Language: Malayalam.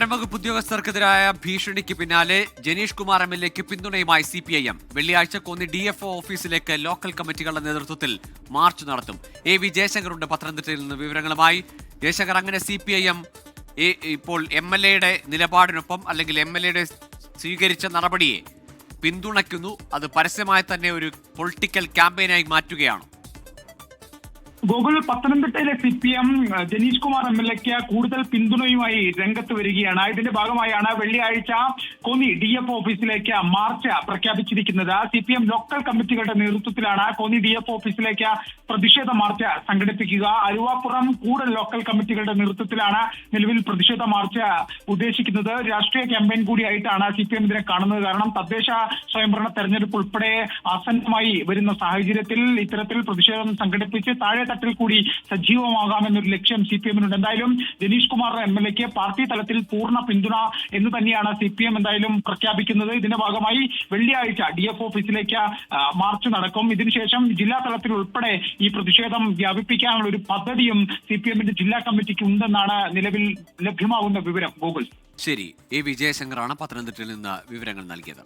വനംവകുപ്പ് ഉദ്യോഗസ്ഥർക്കെതിരായ ഭീഷണിക്ക് പിന്നാലെ ജനീഷ് കുമാർ എം എൽ എക്ക് പിന്തുണയുമായി സി പി ഐ എം. വെള്ളിയാഴ്ച കോന്നി ഡി എഫ് ഒ ഓഫീസിലേക്ക് ലോക്കൽ കമ്മിറ്റികളുടെ നേതൃത്വത്തിൽ മാർച്ച് നടത്തും. എ വി ജയശങ്കറുണ്ട് പത്തനംതിട്ടയിൽ നിന്ന് വിവരങ്ങളുമായി. ജയശങ്കർ അങ്ങനെ സി പി ഐ എം ഇപ്പോൾ എം എൽ എയുടെ നിലപാടിനൊപ്പം അല്ലെങ്കിൽ എം എൽ എയുടെ സ്വീകരിച്ച നടപടിയെ പിന്തുണയ്ക്കുന്നു. അത് പരസ്യമായി തന്നെ ഒരു പൊളിറ്റിക്കൽ ക്യാമ്പയിനായി മാറ്റുകയാണ്. ഗോകുൽ പത്തനംതിട്ടയിലെ C P M Janeesh Kumar M L എക്ക് കൂടുതൽ പിന്തുണയുമായി രംഗത്ത് വരികയാണ്. ഇതിന്റെ ഭാഗമായാണ് വെള്ളിയാഴ്ച കോന്നി ഡി എഫ് ഓഫീസിലേക്ക് മാർച്ച് പ്രഖ്യാപിച്ചിരിക്കുന്നത്. സി പി എം ലോക്കൽ കമ്മിറ്റികളുടെ നേതൃത്വത്തിലാണ് കോന്നി ഡി എഫ് ഓഫീസിലേക്ക് പ്രതിഷേധ മാർച്ച് സംഘടിപ്പിക്കുക. അരുവാപ്പുറം കൂടൽ ലോക്കൽ കമ്മിറ്റികളുടെ നേതൃത്വത്തിലാണ് നിലവിൽ പ്രതിഷേധ മാർച്ച് ഉദ്ദേശിക്കുന്നത്. രാഷ്ട്രീയ ക്യാമ്പയിൻ കൂടിയായിട്ടാണ് സി പി എം ഇതിനെ കാണുന്നത്. കാരണം തദ്ദേശ സ്വയംഭരണ തെരഞ്ഞെടുപ്പ് ഉൾപ്പെടെ ആസന്നമായി വരുന്ന സാഹചര്യത്തിൽ ഇത്തരത്തിൽ പ്രതിഷേധം സംഘടിപ്പിച്ച് താഴെ തട്ടിൽ കൂടി സജീവമാകാമെന്നൊരു ലക്ഷ്യം സി പി എമ്മിനുണ്ട്. എന്തായാലും ജനീഷ് കുമാർ എം എൽ എക്ക് പാർട്ടി തലത്തിൽ പൂർണ പിന്തുണ എന്ന് തന്നെയാണ് സി പി എം എന്തായാലും പ്രഖ്യാപിക്കുന്നത്. ഇതിന്റെ ഭാഗമായി വെള്ളിയാഴ്ച ഡി എഫ് ഓഫീസിലേക്ക് മാർച്ച് നടക്കും. ഇതിനുശേഷം ജില്ലാ തലത്തിൽ ഉൾപ്പെടെ ഈ പ്രതിഷേധം വ്യാപിപ്പിക്കാനുള്ള ഒരു പദ്ധതിയും സി പി എമ്മിന്റെ ജില്ലാ കമ്മിറ്റിക്ക് ഉണ്ടെന്നാണ് നിലവിൽ ലഭ്യമാകുന്ന വിവരം. ഗൂഗിൾ ശരി. എ വിജയശങ്കറാണ് പത്തനംതിട്ടയിൽ നിന്ന് വിവരങ്ങൾ നൽകിയത്.